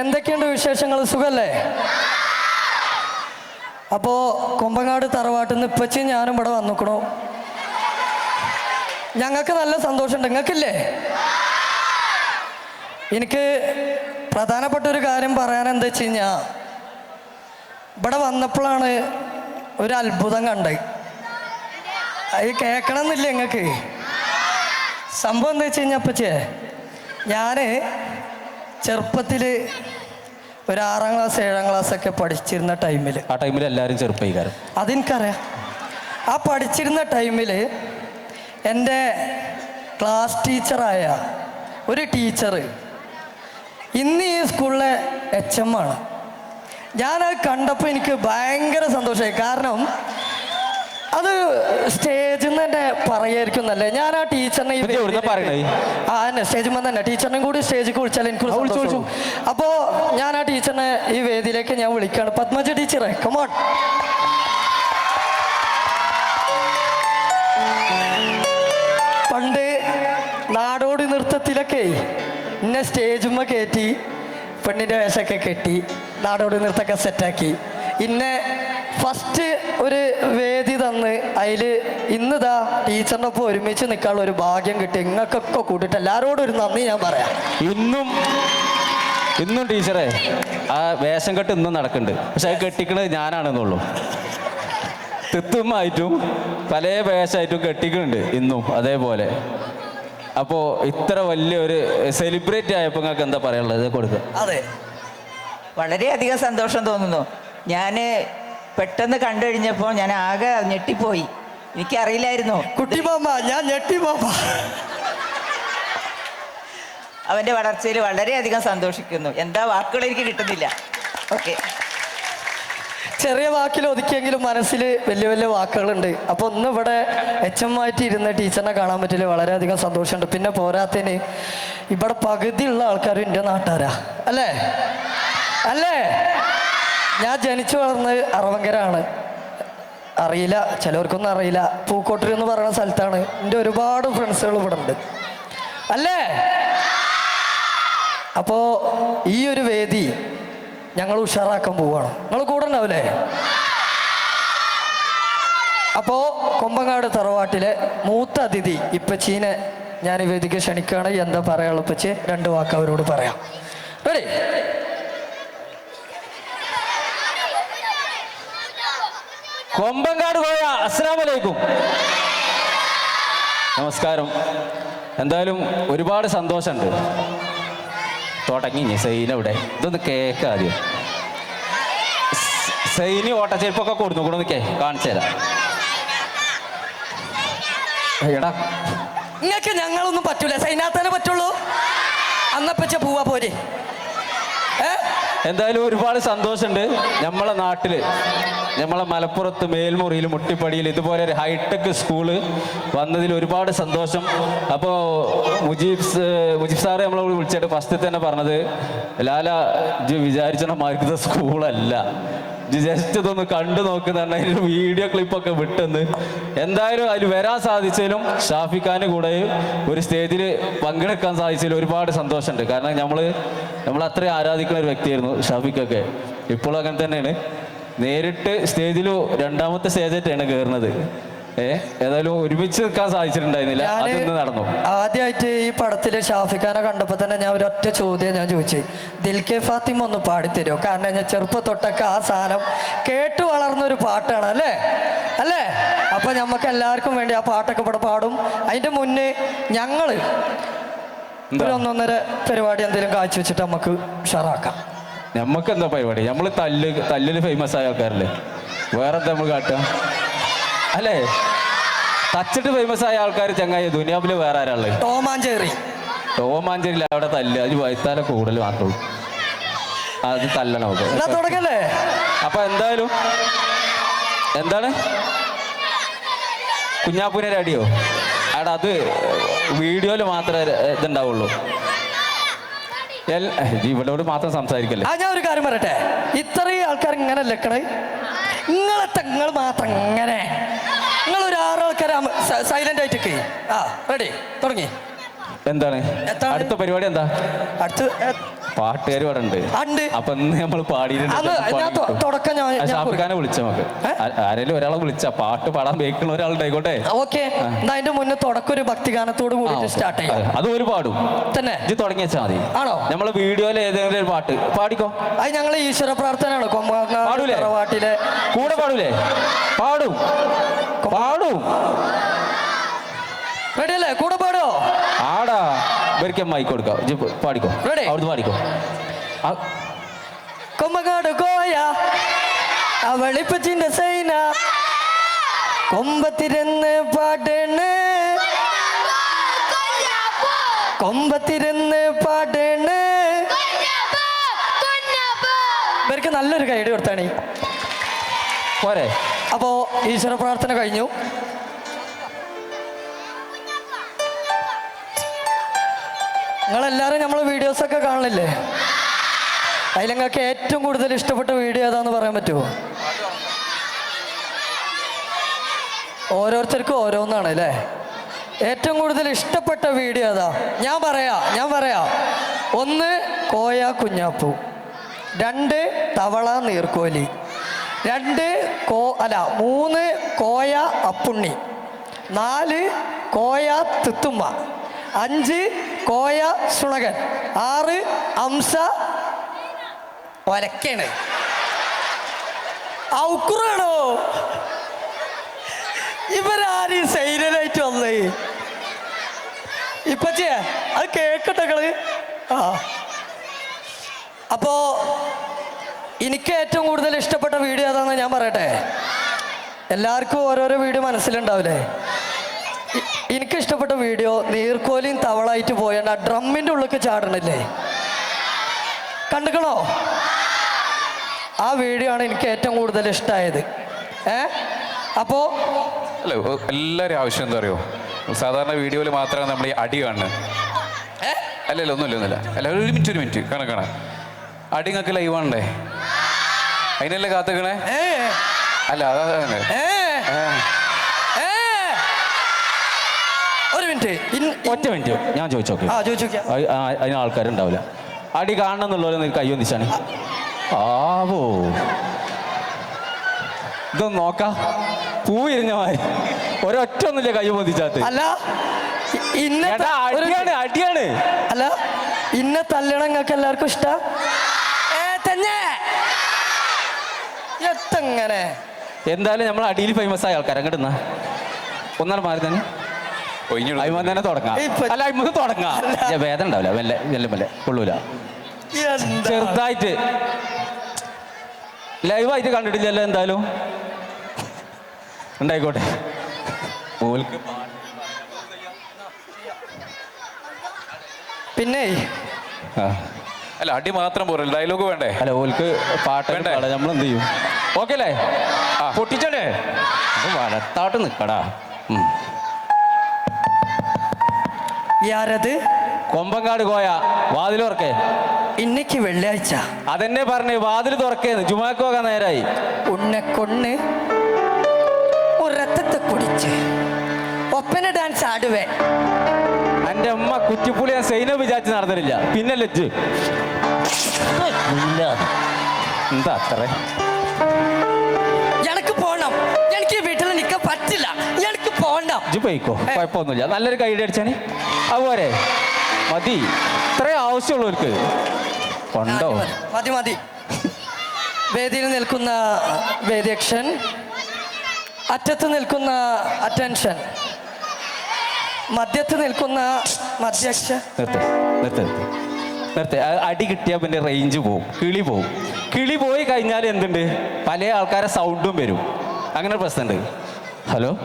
എന്തൊക്കെയുണ്ട് വിശേഷങ്ങൾ? സുഖല്ലേ? അപ്പോ കുമ്പങ്ങാട് തറവാട്ടിൽ നിന്ന് ഇപ്പച്ചി ഞാനും ഇവിടെ വന്നിക്കണു. ഞങ്ങൾക്ക് നല്ല സന്തോഷമുണ്ട്. നിങ്ങൾക്കില്ലേ? എനിക്ക് പ്രധാനപ്പെട്ട ഒരു കാര്യം പറയാൻ എന്താ വെച്ച് കഴിഞ്ഞാ ഇവിടെ വന്നപ്പോഴാണ് ഒരു അത്ഭുതം കണ്ടത്. അത് കേൾക്കണമെന്നില്ല നിങ്ങൾക്ക് സംഭവം എന്താ വെച്ച് കഴിഞ്ഞാൽ അപ്പച്ചേ ഞാൻ ചെറുപ്പത്തിൽ ഒരു ആറാം ക്ലാസ് ഏഴാം ക്ലാസ് ഒക്കെ പഠിച്ചിരുന്ന ടൈമിൽ ആ ടൈമിൽ എല്ലാവരും ചെറുപ്പക്കാരൻ അതെനിക്കറിയാം. ആ പഠിച്ചിരുന്ന ടൈമിൽ എന്റെ ക്ലാസ് ടീച്ചറായ ഒരു ടീച്ചർ ഇന്ന് ഈ സ്കൂളിലെ എച്ച് എം ആണ്. ഞാനത് കണ്ടപ്പോൾ എനിക്ക് ഭയങ്കര സന്തോഷമായി. കാരണം അത് സ്റ്റേജിൽ നിന്ന് തന്നെ പറയായിരിക്കും നല്ലത്. ഞാൻ ആ ടീച്ചറിനെ ആ തന്നെ സ്റ്റേജിൽ നിന്ന് തന്നെ. ടീച്ചറിനെയും കൂടി സ്റ്റേജിൽ വിളിച്ചാൽ എനിക്ക് വിളിച്ചു, വിളിച്ചു. അപ്പോൾ ഞാൻ ആ ടീച്ചറിനെ ഈ വേദിയിലേക്ക് ഞാൻ വിളിക്കുകയാണ്. പത്മജ ടീച്ചറെ കമോൺ പണ്ട് നാടോടി നൃത്തത്തിലൊക്കെ എന്നെ സ്റ്റേജുമ്മ കയറ്റി പെണ്ണിന്റെ വേഷമൊക്കെ കെട്ടി നാടോടി നൃത്തമൊക്കെ സെറ്റാക്കി ഇന്നെ ഫസ്റ്റ് ഒരു വേദി തന്ന് അതിൽ ഇന്നിതാ ടീച്ചറിന്റെ ഒപ്പം ഒരുമിച്ച് നിൽക്കാനുള്ള ഒരു ഭാഗ്യം കിട്ടി. നിങ്ങൾക്കൊക്കെ കൂട്ടിട്ട് എല്ലാവരോടും ഒരു നന്ദി ഞാൻ പറയാം. ഇന്നും ഇന്നും ടീച്ചറെ ആ വേഷം കെട്ട് ഇന്നും നടക്കുന്നുണ്ട് പക്ഷെ അത് കെട്ടിക്കണത് ഞാനാണെന്നുള്ളൂ. തിത്തുമായിട്ടും പല വേഷമായിട്ടും കെട്ടിക്കുന്നുണ്ട് ഇന്നും അതേപോലെ. അപ്പോൾ ഇത്ര വലിയൊരു സെലിബ്രേറ്റ് ആയപ്പോൾ നിങ്ങൾക്ക് എന്താ പറയാനുള്ളത്? കൊടുക്കുക അതെ. വളരെയധികം സന്തോഷം തോന്നുന്നു. ഞാൻ പെട്ടെന്ന് കണ്ടു കഴിഞ്ഞപ്പോൾ ഞാൻ ആകെ ഞെട്ടിപ്പോയി. എനിക്കറിയില്ലായിരുന്നു. കുട്ടി മാമ ഞാൻ ഞെട്ടിമാമ അവന്റെ വളർച്ചയിൽ വളരെയധികം സന്തോഷിക്കുന്നു. എന്താ വാക്കുകൾ എനിക്ക് കിട്ടുന്നില്ല. ഓക്കെ. ചെറിയ വാക്കിൽ ഒതുക്കിയെങ്കിലും മനസ്സിൽ വലിയ വലിയ വാക്കുകളുണ്ട്. അപ്പോൾ ഒന്ന് ഇവിടെ എച്ച് എം ആയിട്ട് ഇരുന്ന ടീച്ചറിനെ കാണാൻ പറ്റില്ല. വളരെയധികം സന്തോഷമുണ്ട്. പിന്നെ പോരാത്തതിന് ഇവിടെ പകുതിയുള്ള ആൾക്കാരും എന്റെ നാട്ടുകാരാ അല്ലേ? അല്ലേ? ഞാൻ ജനിച്ചു വളർന്നത് അറവങ്കരാണ്. അറിയില്ല ചിലവർക്കൊന്നും അറിയില്ല. പൂക്കോട്ടൂർ എന്ന് പറയുന്ന സ്ഥലത്താണ്. എന്റെ ഒരുപാട് ഫ്രണ്ട്സുകൾ ഇവിടെ ഉണ്ട്. അല്ലേ? അപ്പോൾ ഈ ഒരു വേദി ഞങ്ങൾ ഉഷാറാക്കാൻ പോവുകയാണ്. നിങ്ങൾ കൂടെ ഉണ്ടാവില്ലേ? അപ്പോൾ കൊമ്പങ്ങാട് തറവാട്ടിലെ മൂത്ത അതിഥി ഇപ്പച്ചീനെ ഞാൻ ഈ വേദിക്ക് ക്ഷണിക്കുകയാണ്. എന്താ പറയാനുള്ള ഇപ്പച്ചി? രണ്ട് വാക്ക് അവരോട് പറയാം. റെഡി കൊമ്പങ്കാട് പോയ അസ്സാം നമസ്കാരം. എന്തായാലും ഒരുപാട് സന്തോഷമുണ്ട്. തുടങ്ങി സൈന ഇവിടെ. ഇതൊന്ന് കേക്ക് ആദ്യം. സൈനി ഓട്ടച്ചെരുപ്പൊക്കെ കൊടുത്തു കൂടെ നിൽക്കേ കാണിച്ചു തരാം. എടാ. നിങ്ങൾക്ക് ഞങ്ങളൊന്നും പറ്റൂല. സൈനാത്തന്നെ പറ്റുള്ളൂ. അന്നപ്പച്ച പോവാ പോരെ. എന്തായാലും ഒരുപാട് സന്തോഷമുണ്ട് നമ്മളെ നാട്ടിൽ. നമ്മളെ മലപ്പുറത്ത് മേൽമുറിയിൽ മുട്ടിപ്പടിയിൽ ഇതുപോലെ ഒരു ഹൈടെക് സ്കൂൾ വന്നതിൽ ഒരുപാട് സന്തോഷം. അപ്പോൾ മുജീബ് മുജീബ് സാറ് നമ്മളെ വിളിച്ചിട്ട് ഫസ്റ്റ് തന്നെ പറഞ്ഞത് ലാല ജി വിചാരിച്ച മാർക്കുന്ന സ്കൂളല്ല. ജസ്റ്റ് ഇതൊന്ന് കണ്ടു നോക്കുന്നുണ്ട് അതിന്റെ വീഡിയോ ക്ലിപ്പൊക്കെ വിട്ടെന്ന്. എന്തായാലും അതിൽ വരാൻ സാധിച്ചതിലും ഷാഫിഖാന് കൂടെ ഒരു സ്റ്റേജിൽ പങ്കെടുക്കാൻ സാധിച്ചതിൽ ഒരുപാട് സന്തോഷമുണ്ട്. കാരണം നമ്മൾ നമ്മൾ അത്രയും ആരാധിക്കുന്ന ഒരു വ്യക്തിയായിരുന്നു ഷാഫിക്കൊക്കെ. ഇപ്പോഴും അങ്ങനെ തന്നെയാണ്. നേരിട്ട് സ്റ്റേജിൽ രണ്ടാമത്തെ സ്റ്റേജായിട്ടാണ് കയറുന്നത് ഏതായാലും ഒരുമിച്ച് നിൽക്കാൻ സാധിച്ചിട്ടുണ്ടായിരുന്നില്ല. നടന്നു. ആദ്യമായിട്ട് ഈ പടത്തിൽ ഷാഫിഖാനെ കണ്ടപ്പോൾ തന്നെ ഞാൻ ഒരൊറ്റ ചോദ്യം ഞാൻ ചോദിച്ചു. ദിൽ കെ ഫാത്തിമ ഒന്ന് പാടിത്തരുമോ കാരണം ഞാൻ ചെറുപ്പത്തൊട്ടൊക്കെ ആ സാധനം കേട്ട് വളർന്ന ഒരു പാട്ടാണ് അല്ലേ? അല്ലേ? അപ്പൊ നമുക്ക് എല്ലാവർക്കും വേണ്ടി ആ പാട്ടൊക്കെ ഇവിടെ പാടും. അതിന്റെ മുന്നേ ഞങ്ങൾ? ഒരു ഒന്നൊന്നര പരിപാടി എന്തെങ്കിലും കാഴ്ചവെച്ചിട്ട് നമുക്ക് ഉഷാറാക്കാം. നമുക്ക് എന്താ പരിപാടി? നമ്മൾ തല്ല് തല്ലിൽ ഫേമസ് ആയ ആൾക്കാരല്ലേ? വേറെ എന്താ നമ്മൾ കാട്ടുക അല്ലേ? തച്ചിട്ട് ഫേമസ് ആയ ആൾക്കാർ ചങ്ങായി ദുനിയാവിൽ വേറെ ആരാൾ ടോമാഞ്ചേറി ടോമാഞ്ചേരിയിൽ അവിടെ തല്ല്. അത് വയത്താല കൂടുതൽ മാത്രം. അത് തല്ലണം തുടങ്ങല്ലേ? അപ്പൊ എന്തായാലും എന്താണ്? കുഞ്ഞാപ്പൂനെ അടിയോ അവിടെ അത് വീഡിയോയിൽ മാത്രമേ ഇതുണ്ടാവുള്ളൂ. ഇവളോട് മാത്രം സംസാരിക്കല്ലേ? ഞാൻ ഒരു കാര്യം പറയട്ടെ. ഇത്രയും ആൾക്കാർ ഇങ്ങനെ ലക്കണേ. നിങ്ങളെ തങ്ങൾ മാത്രം ഇങ്ങനെ ആറാൾക്കാർ സൈലന്റ് ആയിട്ടൊക്കെ. ആ റെഡി തുടങ്ങി. എന്താണ്? അടുത്ത പരിപാടി എന്താ? അടുത്ത് പാട്ടുകാർ ഇവിടെ ഉണ്ട്. അപ്പൊ ഇന്ന് നമ്മൾ പാടിയിട്ടുണ്ട്. വിളിച്ച നമുക്ക്? ആരെങ്കിലും ഒരാളെ വിളിച്ച പാട്ട് പാടാൻ വേക്കുന്ന ഒരാളുണ്ടായിക്കോട്ടെ ഓക്കെ. അതിന്റെ മുന്നേ തുടക്കം ഒരു ഭക്തിഗാനത്തോട് കൂടി. സ്റ്റാർട്ട് ചെയ്യാം. അതെ, ഒരു പാടും. തന്നെ. ഇത് തുടങ്ങി വെച്ചാൽ മതി. ആണോ? നമ്മളെ വീഡിയോയിൽ ഏതെങ്കിലും ഒരു പാട്ട് പാടിക്കോ? അത് ഞങ്ങൾ ഈശ്വര പ്രാർത്ഥനയാണ്. പാടൂലേ? കൂടെ പാടൂലേ? പാടും. പാടും. റെഡിയല്ലേ? കൂടെ പാടോ. ഇവർക്ക് മൈക്ക് കൊടുക്കാം. ഇജ്ജ് പാടിക്കോ? Ready? അവിടുന്ന് പാടിക്കോ? ആ, കൊമ്പങ്ങാട് കോയ അവളിപ്പച്ചിന്റെ സൈന. കൊമ്പത്തിരുന്ന് പാടേണ് കൊമ്പത്തിരുന്ന് പാടേണ് ഇവർക്ക് നല്ലൊരു കൈഡ് കൊടുത്താണ്. പോരെ. അപ്പോ ഈശ്വര പ്രാർത്ഥന കഴിഞ്ഞു. നിങ്ങളെല്ലാവരും നമ്മളെ വീഡിയോസൊക്കെ കാണണില്ലേ നിങ്ങൾക്ക് ഏറ്റവും കൂടുതൽ ഇഷ്ടപ്പെട്ട വീഡിയോ ഏതാന്ന് പറയാൻ പറ്റുമോ ഓരോരുത്തർക്കും ഓരോന്നാണ് അല്ലേ? ഏറ്റവും കൂടുതൽ ഇഷ്ടപ്പെട്ട വീഡിയോ ഏതാ? ഞാൻ പറയാ ഞാൻ പറയാ. ഒന്ന് കോയ കുഞ്ഞാപ്പൂ. രണ്ട് തവള നീർക്കോലി. രണ്ട് കോ അല്ല മൂന്ന് കോയ അപ്പുണ്ണി. നാല് കോയ തിത്തുമ്മ. അഞ്ച് കോയ സുണകൻ. ആറ് അംസ ഒലക്കാണ് ഔക്കുറാണോ ഇവരാരും സൈലനായിട്ട് വന്നേ? ഇപ്പച്ചേ അത് കേക്കട്ടെ കൾ ആ. അപ്പോ എനിക്ക് ഏറ്റവും കൂടുതൽ ഇഷ്ടപ്പെട്ട വീഡിയോ അതാണെന്ന് ഞാൻ പറയട്ടെ? എല്ലാവർക്കും ഓരോരോ വീഡിയോ മനസ്സിലുണ്ടാവില്ലേ? ഇ- എനിക്ക് ഇഷ്ടപ്പെട്ട വീഡിയോ നീർക്കോലിയും തവളായിട്ട് പോയാണ്ട് ആ ഡ്രമ്മിന്റെ ഉള്ളിലേക്ക് ചാടണില്ലേ? കണ്ടുക്കണോ? ആ വീഡിയോ ആണ് എനിക്ക് ഏറ്റവും കൂടുതൽ ഇഷ്ടമായത് ഏ? അപ്പോ അല്ല എല്ലാവരും ആവശ്യം എന്താ അറിയോ? സാധാരണ വീഡിയോയിൽ മാത്രമാണ് നമ്മൾ ഈ അടി കാണുന്നത്. അല്ലല്ലോ ഒന്നുമില്ല ഒന്നുമില്ല. അല്ല ഒരു മിനിറ്റ് ഒരു മിനിറ്റ് കാണാം കാണാം. അടി നിങ്ങൾക്ക് ലൈവ് ആണല്ലേ? അതിനല്ലേ കാത്തുക്കണേ? അല്ല അതാണ് ഏ? ഏ ഒരു മിനിറ്റ് ഒറ്റ മിനിറ്റ്. ഞാൻ ചോദിച്ചോക്കെ. ആ ചോദിച്ചു നോക്കിയാ. അതിന് ആൾക്കാരുണ്ടാവില്ല. അടി കാണണം എന്നുള്ളവരെ കൈ ഒന്നിച്ചാണ്. ആവോ. ഇതൊന്ന് നോക്ക. പൂ ഇരിഞ്ഞ മാതിരി. ഒരൊറ്റ ഒന്നുമില്ല കൈ പൊന്തിച്ചാത്ത്? അല്ല ഇ- ഇന്ന ഏട്ടാ ത- ഒരു അടിയാണ് അടിയാണ്. അല്ല ഇന്ന തല്ലണം നിങ്ങൾക്ക് എല്ലാവർക്കും ഇഷ്ട? എത്തങ്ങനെ? എന്തായാലും നമ്മൾ അടിയിൽ ഫേമസ് ആയ ആൾക്കാർ അങ്ങോട്ട് ഒന്നാണ് മാറി തന്നെ അയിമ തന്നെ തുടങ്ങാം. ഇപ്പൊ- അല്ല അയിമ തുടങ്ങാം. ഏ, വേദന ഉണ്ടാവില്ല. മെല്ലെ മെല്ലെ മെല്ലെ. കൊള്ളൂല. എന്താ? ചെറുതായിട്ട്. ലൈവായിട്ട് കണ്ടിട്ടില്ലല്ലോ എന്തായാലും. ഉണ്ടായിക്കോട്ടെ. ഓൽക്ക് പിന്നെ? ആ. അല്ല അടി മാത്രം പോരല്ലോ. ഡയലോഗ് വേണ്ടേ? അല്ല ഓൽക്ക് പാട്ട് വേണ്ടേ? നമ്മൾ എന്ത് ചെയ്യും? ഓക്കെ അല്ലേ? ആ. പൊട്ടിച്ചോട്ടെ വലത്താട്ട് നിക്കടാ. ഉം. യാരത്? കൊമ്പങ്കാട് കോയ വാതിൽ തുറക്കേ. ഇന്നയ്ക്ക് വെള്ളിയാഴ്ച. അതെന്നെ പറഞ്ഞു വാതിൽ തുറക്കേന്ന് ജുമാക്ക് പോകാൻ നേരായി. ഉന്നെ കൊണ്ണ് ഒരത്തത്തെ രത്തത്തെ കുടിച്ച്. ഒപ്പന ഡാൻസ് ആടുവേ. എന്റെ അമ്മ കുറ്റിപ്പുളി ഞാൻ സൈന വിചാരിച്ച് നടന്നിട്ടില്ല. പിന്നെ ലജ്ജ് എന്താ അത്ര? എനിക്ക് പോണം. എനിക്ക് വീട്ടിൽ നിൽക്കാൻ പറ്റില്ല. എനിക്ക് പോണം ഇജ്ജ് പോയിക്കോ. കുഴപ്പമൊന്നുമില്ല. നല്ലൊരു കൈ അടിച്ചാണ് അതുപോലെ മതി. ഇത്രേ ആവശ്യമുള്ളവർക്ക്. കൊണ്ടോ. മതി. മതി വേദിയിൽ നിൽക്കുന്ന വേദിയക്ഷൻ അറ്റത്ത് നിൽക്കുന്ന അറ്റൻഷൻ മധ്യത്ത് നിൽക്കുന്ന മധ്യക്ഷ നിർത്ത് നിർത്ത് നിർത്ത്. നിർത്ത്. അടി കിട്ടിയാൽ പിന്നെ റേഞ്ച് പോവും. കിളി പോവും. കിളി പോയി കഴിഞ്ഞാൽ എന്തുണ്ട്? പല ആൾക്കാരെ സൗണ്ടും വരും. അങ്ങനെ പ്രശ്നമുണ്ട്. Hello?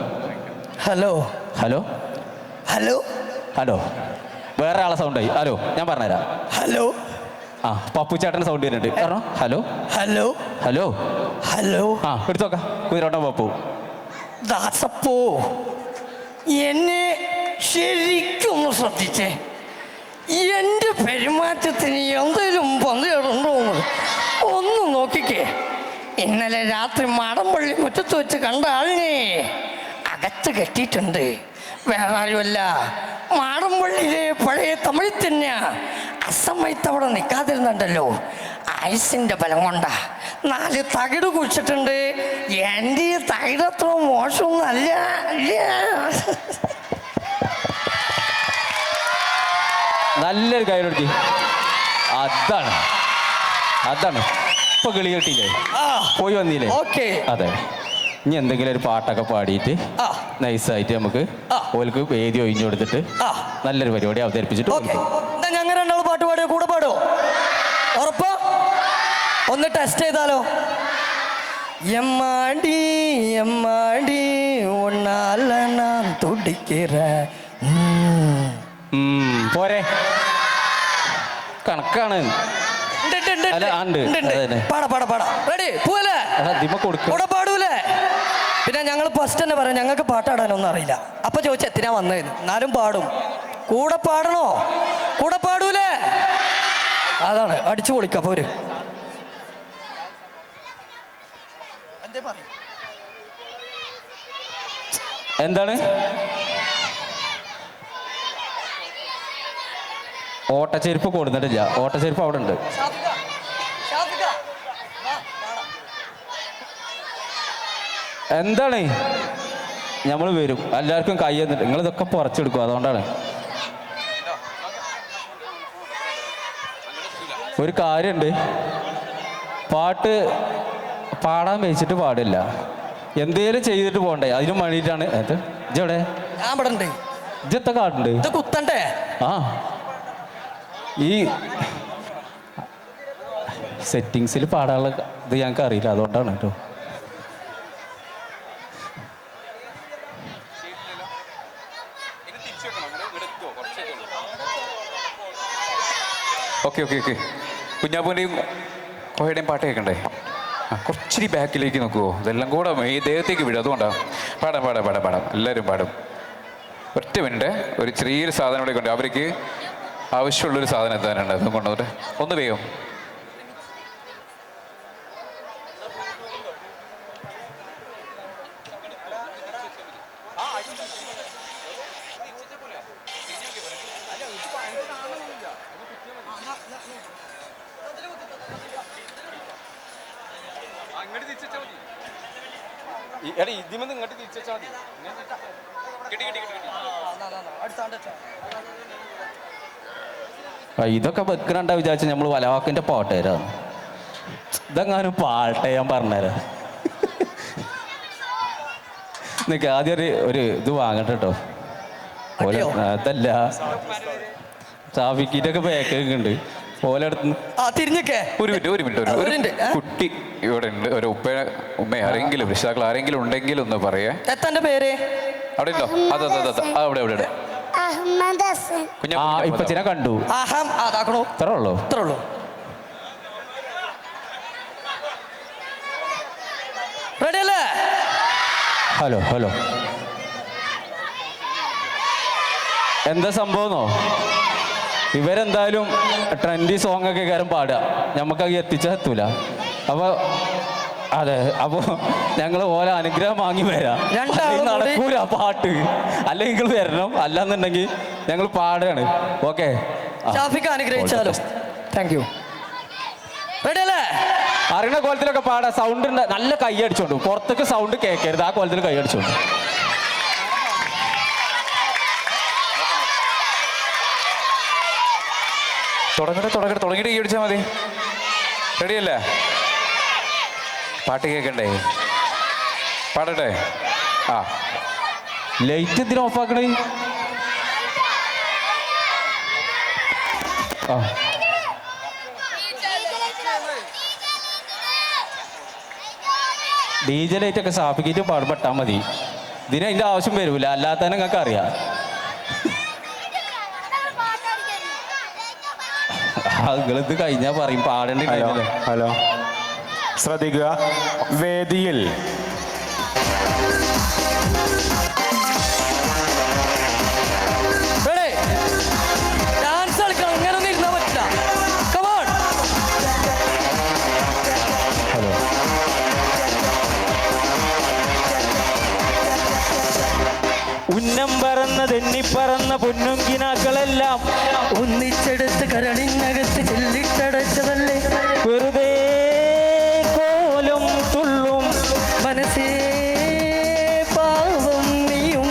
Hello hello hello hello വേറെ ആളെ ആയി. ഹലോ ഞാൻ പറഞ്ഞുതരാം. ഹലോ ആ പപ്പു ചേട്ടന്റെ സൗണ്ട് വരുന്നുണ്ട്. പറഞ്ഞോ ഹലോ ഹലോ ഹലോ ഹലോ ആ എടുത്തോക്കാം. കുതിരോട്ടം പപ്പു. ദാസപ്പോ എന്നെ ശരിക്കും ഒന്ന് ശ്രദ്ധിച്ചേ. എന്റെ പെരുമാറ്റത്തിന് എന്തെങ്കിലും പന്തിടുണ്ടോ ഒന്ന് നോക്കിക്കേ. ഇന്നലെ രാത്രി മാടമ്പള്ളി മുറ്റത്ത് വെച്ച് കണ്ട ആളിനെ. അകത്ത് കെട്ടിയിട്ടുണ്ട്. വേറെ ആരുമല്ല മാടമ്പള്ളിയിലെ പഴയ തമിഴ് തന്നെയാ. അസമയത്ത് അവിടെ നിൽക്കാതിരുന്നുണ്ടല്ലോ ആയുസിന്റെ ബലം കൊണ്ടാ. നാല് തകിട് കുഴിച്ചിട്ടുണ്ട്. എന്റെ ഈ തകിടത്ര മോശമൊന്നല്ല അല്ല. നല്ലൊരു കൈ കൊടുക്കി അതാണ്. അതാണ്. ഇപ്പൊ കിളി കെട്ടിയില്ലേ പോയി വന്നില്ലേ? ഓക്കെ. അതെ. ഇനി എന്തെങ്കിലും ഒരു പാട്ടൊക്കെ പാടിയിട്ട്. നൈസായിട്ട് നമുക്ക്. ഓൽക്ക് വേദി ഒഴിഞ്ഞു കൊടുത്തിട്ട്. നല്ലൊരു പരിപാടി അവതരിപ്പിച്ചിട്ട് ഞങ്ങൾ രണ്ടാളും പാട്ട് പാടിയോ കൂടെ പാടോ ഉറപ്പോ? ഒന്ന് ടെസ്റ്റ് ചെയ്താലോ? ഞാൻ തുടിക്കിற ഉം. ഉം, പോരെ. കണക്കാണ്. അല്ല, ഉണ്ട്. പാടാ പാടാ പാടാ. റെഡി പോവല്ലേ? കൊടുക്കൂടെ ദിമ കൊടുക്ക. പാടൂലേ? പിന്നെ ഞങ്ങൾ ഫസ്റ്റ് തന്നെ പറയാം ഞങ്ങൾക്ക് പാട്ടാടാനൊന്നും അറിയില്ല. അപ്പൊ ചോദിച്ച എത്തിനാ വന്നതെന്ന് എന്നാലും പാടും. കൂടെ പാടണോ? കൂടെ പാടൂലേ? അതാണ് അടിച്ചു പൊളിക്ക പോര് എന്താണ്? ഓട്ടച്ചെരുപ്പ് കൊടുത്തിട്ടില്ല. ഓട്ടച്ചെരുപ്പ് അവിടെ ഉണ്ട് എന്താണ്? നമ്മൾ വരും. എല്ലാവർക്കും കൈ എന്നിട്ട് നിങ്ങൾ ഇതൊക്കെ പറിച്ചെടുക്കും. അതുകൊണ്ടാണ്. ഒരു കാര്യമുണ്ട് പാട്ട് പാടാൻ വെച്ചിട്ട് പാടില്ല. എന്തേലും ചെയ്തിട്ട് പോകണ്ടേ അതിനും വേണ്ടിയിട്ടാണ്. ഇജവിടെ ഞാൻ ഇജത്തെ കാട്ടുണ്ട് ഇത് കുത്തണ്ടേ? ആ. ഈ സെറ്റിങ്സിൽ പാടാനുള്ള ഇത് ഞങ്ങൾക്ക് അറിയില്ല. അതുകൊണ്ടാണ് കേട്ടോ. Okay okay okay. കുഞ്ഞാപ്പൂന്റെയും കോഹയുടെയും പാട്ട് കേൾക്കണ്ടേ? കുറച്ചിരി ബാക്കിലേക്ക് നോക്കുമോ ഇതെല്ലാം കൂടെ ഈ ദേഹത്തേക്ക് വിടും അതുകൊണ്ടാണ് പാടാം പാടാം പാടാം പാടാം. എല്ലാവരും പാടും. ഒറ്റ മിനിറ്റ്. ഒരു ചെറിയൊരു സാധനം ഇവിടെ കൊണ്ട് അവർക്ക് ആവശ്യമുള്ളൊരു സാധനം എത്താനുണ്ട്. അതും കൊണ്ടുവന്നിട്ട് ഒന്ന് വേഗം. ഇതിമെന്ന് ഇങ്ങോട്ട് തിരിച്ചാൽ മതി. ഇതൊക്കെ വെക്കണണ്ട വിചാരിച്ച നമ്മൾ വലവാക്കിന്റെ പാട്ടുകാരാണ് ഇതെങ്ങാനും പാട്ടെ ഞാൻ പറഞ്ഞുതരാം നിക്ക് ആദ്യം ഒരു ഒരു ഇത് വാങ്ങട്ടെ കേട്ടോ അതല്ല ട്രാഫിക്കിന്റെ ഒക്കെ ബാക്കൊക്കെ ഉണ്ട്. ആ തിരിഞ്ഞിക്കേ. ഒരു മിനിറ്റ് ഒരു മിനിറ്റ് ഒരു മിനിറ്റ്, കുട്ടി ഇവിടെ ഉണ്ട്. ഒരു ഉപ്പ ഉമ്മ ആരെങ്കിലും രക്ഷിതാക്കൾ ആരെങ്കിലും ഉണ്ടെങ്കിൽ ഒന്ന് പറയേ. പേര്? അവിടെ ഉണ്ടോ? അതെ അതെ അതെ ആ, അവിടെ അവിടെ അഹമ്മദ് ഹസൻ. കുഞ്ഞാ ആ ഇപ്പച്ചിനെ കണ്ടു. അഹം അതാക്കണോ ഇത്ര ഉള്ളൂ? ഇത്രേ ഉള്ളൂ. റെഡി അല്ലേ? Hello hello. എന്താ സംഭവന്നോ ഇവരെന്തായാലും ട്രെൻഡി സോങ് ഒക്കെ കാര്യം പാടുക. നമുക്കത് എത്തിച്ചാൽ എത്തൂല. അപ്പോൾ അതെ അപ്പോൾ ഞങ്ങൾ ഓല അനുഗ്രഹം വാങ്ങി വരാം. നടക്കൂല പാട്ട്. അല്ലെങ്കിൽ വരണം. അല്ലാന്നുണ്ടെങ്കിൽ ഞങ്ങൾ പാടുകയാണ്. ഓക്കെ? അനുഗ്രഹിച്ചാലോ. താങ്ക് യു അറിയണ കോലത്തിലൊക്കെ പാടാ. സൗണ്ട് നല്ല കൈ അടിച്ചോണ്ട് പുറത്തേക്ക് സൗണ്ട് കേൾക്കരുത് ആ കോലത്തിൽ കൈ അടിച്ചോണ്ട് തുടങ്ങട്ടെ തുടങ്ങട്ടെ തുടങ്ങിയിട്ട് കൈ അടിച്ചാൽ മതി. റെഡിയല്ലേ? പാട്ട് കേൾക്കണ്ടേ പാടട്ടെ. ആ. ലൈറ്റ് എന്തിനാ ഓഫാക്കണേ? ആ. ഡി ജെ സ്ഥാപിക്കിട്ട് പാടുപെട്ടാൽ മതി. ഇതിന് അതിന്റെ ആവശ്യം വരില്ല അല്ലാത്ത നിങ്ങൾക്ക് അറിയാം നിങ്ങളിത് കഴിഞ്ഞാ പറയും? പാടേണ്ടി ഹലോ ശ്രദ്ധിക്കുക. വേദിയിൽ. റെഡി തെന്നിപ്പറന്ന പൊന്നുങ്കിനാക്കളെല്ലാം ഒന്നിച്ചെടു ഒന്നിച്ചെടുത്ത് കരളിനകത്ത് ചെല്ലിട്ടടച്ചതല്ലേ? വെറുതെ കോലും തുള്ളും മനസ്സേ പാവം നീയും.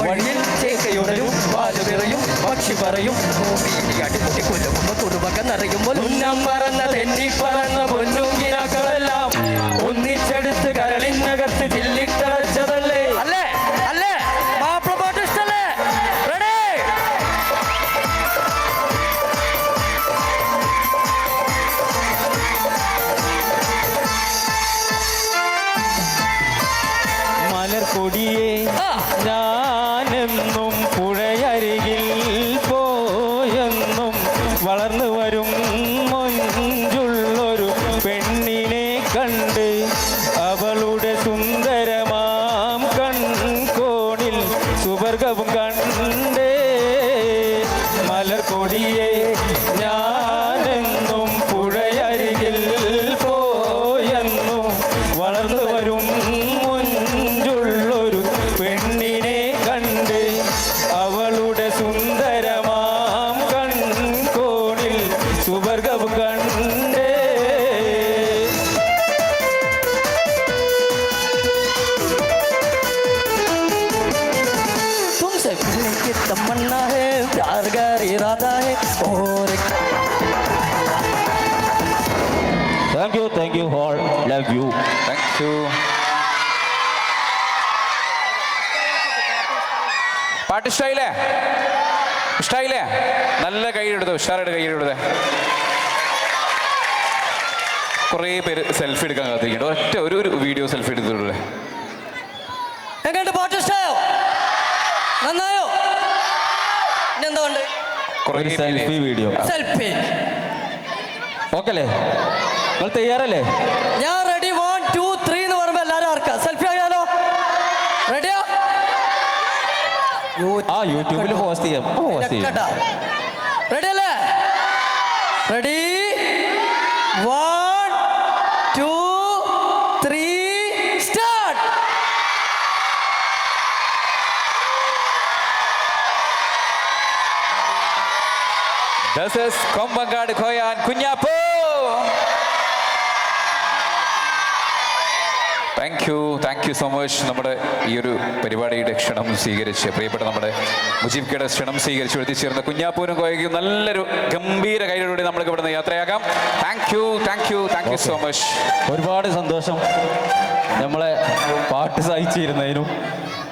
വഴിയിൽ ചേക്കയുടലും വാലുവിറയും പക്ഷി പറയും. കൊല്ലുമ്പോ കുടുംബക്കം നിറയുമ്പോൾ ഉന്നം പറന്ന ലവ് യു താങ്ക് യു പാട്ട് ഇഷ്ടായില്ലേ? ഇഷ്ടായില്ലേ? നല്ല കൈയ്യെടുത്തു ഉഷാറായിട്ട് കൈയ്യെടുത്തേ കുറേ പേര് സെൽഫി എടുക്കാൻ കാത്തിരിക്കുന്നുണ്ട്. ഒറ്റ ഒരു ഒരു വീഡിയോ സെൽഫി എടുത്തിട്ടുള്ളേ എങ്ങോട്ട് പാട്ട് ഇഷ്ടമായോ നന്നായോ? ഇനെന്തുകൊണ്ട് കുറേ സെൽഫി വീഡിയോ സെൽഫി ഓക്കല്ലേ നിങ്ങൾ തയ്യാറല്ലേ? ഞാൻ ആ യൂട്യൂബിൽ ഹോസ്റ്റ് ചെയ്യാം. ഹോസ്റ്റ് ചെയ്യാം. റെഡി അല്ലേ? Ready one two three start This is Kombankad Koyan Kunjappu thank you thank you so much നമ്മുടെ ഈ ഒരു പരിപാടിയുടെ ക്ഷണം സ്വീകരിച്ച് പ്രിയപ്പെട്ട നമ്മുടെ മുജീബ് കയുടെ ക്ഷണം സ്വീകരിച്ച് എത്തിച്ചേർന്ന കുഞ്ഞാപ്പൂരും കോയക്കും നല്ലൊരു ഗംഭീര കൈയിലൂടെ നമ്മൾക്ക് ഇവിടുന്ന് യാത്രയാകാം. Thank you thank you thank you so much ഒരുപാട് സന്തോഷം നമ്മളെ പാട്ട് സഹിച്ചിരുന്നതിനും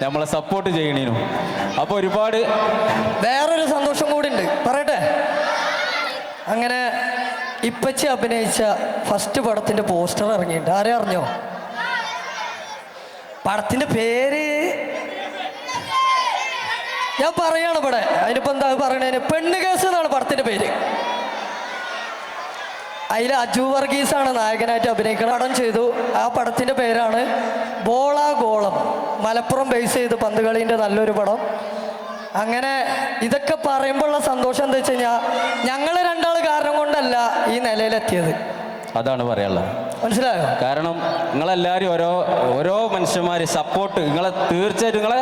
നമ്മളെ സപ്പോർട്ട് ചെയ്യണേനും. അപ്പോൾ ഒരുപാട് വേറൊരു സന്തോഷം കൂടി ഉണ്ട് പറയട്ടെ? അങ്ങനെ ഇപ്പച്ചി അഭിനയിച്ച ഫസ്റ്റ് പടത്തിന്റെ പോസ്റ്റർ ഇറങ്ങിയിട്ടുണ്ട്. ആരെ അറിഞ്ഞോ? പടത്തിന്റെ പേര്? ഞാൻ പറയാണ് ഇവിടെ. അതിനിപ്പോ എന്താ പറയണേന്? പെണ്ണ് കേസ് എന്നാണ് പടത്തിന്റെ പേര്. അതിൽ അജു വർഗീസ് ആണ് നായകനായിട്ട് അഭിനയിക്കുന്ന പടം ചെയ്തു. ആ പടത്തിന്റെ പേരാണ് ബോള ഗോളം. മലപ്പുറം ബേസ് ചെയ്ത് പന്തുകളീന്റെ നല്ലൊരു പടം. അങ്ങനെ ഇതൊക്കെ പറയുമ്പോഴുള്ള സന്തോഷം എന്താ വെച്ച് കഴിഞ്ഞാൽ ഞങ്ങൾ രണ്ടാൾ കാരണം കൊണ്ടല്ല ഈ നിലയിലെത്തിയത്. അതാണ് പറയാനുള്ളത്. മനസ്സിലായോ? കാരണം നിങ്ങളെല്ലാവരും ഓരോ ഓരോ മനുഷ്യന്മാർ സപ്പോർട്ട് നിങ്ങളെ തീർച്ചയായിട്ടും നിങ്ങളെ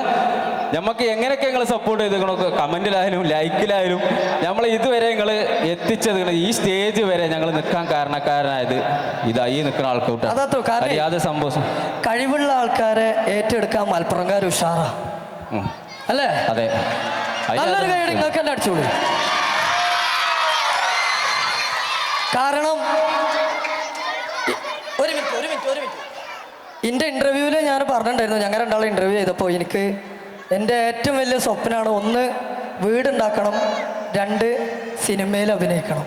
നമുക്ക് എങ്ങനെയൊക്കെ നിങ്ങൾ സപ്പോർട്ട് ചെയ്ത് നിങ്ങളൊക്കെ കമന്റിലായാലും ലൈക്കിലായാലും നമ്മൾ ഇതുവരെ നിങ്ങൾ എത്തിച്ചത് ഈ സ്റ്റേജ് വരെ ഞങ്ങൾ നിൽക്കാൻ കാരണക്കാരനായത് ഇതായി ഈ നിൽക്കുന്ന ആൾക്കൂട്ടാണ് അറിയാതെ സംഭവം. കഴിവുള്ള ആൾക്കാരെ ഏറ്റെടുക്കാൻ മലപ്പുറംകാർ ഉഷാറാ. അല്ലേ? അതെ. നല്ലൊരു കൈയ്യടി നിങ്ങൾക്ക് തന്നെ അടിച്ചോളൂ കാരണം ഇ- ഒരു മിനിറ്റ് ഒരു മിനിറ്റ് ഒരു മിനിറ്റ് എന്റെ ഇന്റർവ്യൂവിൽ ഞാൻ പറഞ്ഞിട്ടുണ്ടായിരുന്നു. ഞങ്ങൾ രണ്ടാളെ ഇന്റർവ്യൂ ചെയ്തപ്പോൾ എനിക്ക് എന്റെ ഏറ്റവും വലിയ സ്വപ്നമാണ് ഒന്ന് വീടുണ്ടാക്കണം രണ്ട് സിനിമയിൽ അഭിനയിക്കണം.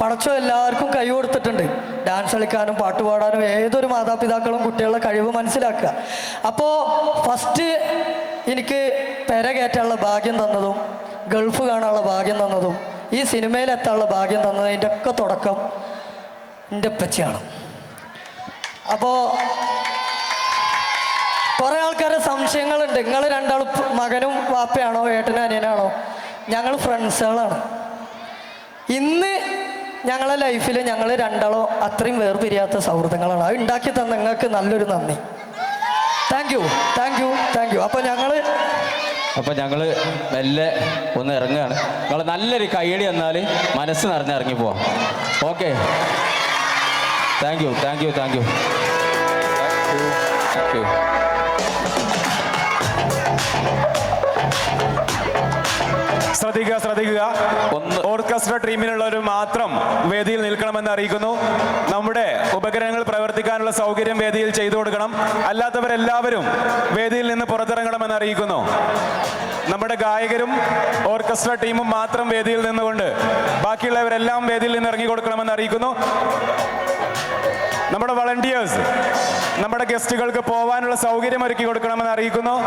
പടച്ചോ എല്ലാവർക്കും കൈ കൊടുത്തിട്ടുണ്ട്. ഡാൻസ് കളിക്കാനും പാട്ട് പാടാനും ഏതൊരു മാതാപിതാക്കളും കുട്ടികളുടെ കഴിവ് മനസ്സിലാക്കുക. അപ്പോൾ ഫസ്റ്റ് എനിക്ക് പെര കയറ്റാനുള്ള ഭാഗ്യം തന്നതും ഗൾഫ് കാണാനുള്ള ഭാഗ്യം തന്നതും ഈ സിനിമയിൽ എത്താനുള്ള ഭാഗ്യം തന്നതും അതിന്റെ ഒക്കെ തുടക്കം എന്റെ ഉപ്പച്ചയാണ്. അപ്പോൾ കുറെ ആൾക്കാരെ സംശയങ്ങളുണ്ട്. നിങ്ങൾ രണ്ടാൾ മകനും വാപ്പയാണോ ഏട്ടനും അനിയനാണോ? ഞങ്ങൾ ഫ്രണ്ട്സുകളാണ്. ഇന്ന് ഞങ്ങളെ ലൈഫിൽ ഞങ്ങൾ രണ്ടാളോ അത്രയും വേർപിരിയാത്ത സൗഹൃദങ്ങളാണ്. അത് ഉണ്ടാക്കി തന്ന നിങ്ങൾക്ക് നല്ലൊരു നന്ദി. Thank you thank you thank you അപ്പോൾ ഞങ്ങൾ അപ്പം ഞങ്ങൾ മെല്ലെ ഒന്ന് ഇറങ്ങുകയാണ്. നിങ്ങൾ നല്ലൊരു കൈയടി എന്നാൽ മനസ്സ് നിറഞ്ഞ് ഇറങ്ങി പോവാം. Okay thank you thank you thank you thank you ശ്രദ്ധിക്കുക ശ്രദ്ധിക്കുക. ഒന്ന്- ഓർക്കസ്ട്ര ടീമിനുള്ളവർ മാത്രം വേദിയിൽ നിൽക്കണമെന്ന് അറിയിക്കുന്നു. നമ്മുടെ ഉപകരണങ്ങൾ പ്രവർത്തിക്കാനുള്ള സൗകര്യം വേദിയിൽ ചെയ്തു കൊടുക്കണം. അല്ലാത്തവരെല്ലാവരും വേദിയിൽ നിന്ന് പുറത്തിറങ്ങണമെന്ന് അറിയിക്കുന്നു. നമ്മുടെ ഗായകരും ഓർക്കസ്ട്ര ടീമും മാത്രം വേദിയിൽ നിന്നുകൊണ്ട് ബാക്കിയുള്ളവരെല്ലാം വേദിയിൽ നിന്ന് ഇറങ്ങി കൊടുക്കണമെന്ന് അറിയിക്കുന്നു. നമ്മുടെ വളണ്ടിയേഴ്സ് നമ്മുടെ ഗസ്റ്റുകൾക്ക് പോകാനുള്ള സൗകര്യം ഒരുക്കി കൊടുക്കണമെന്ന് അറിയിക്കുന്നു.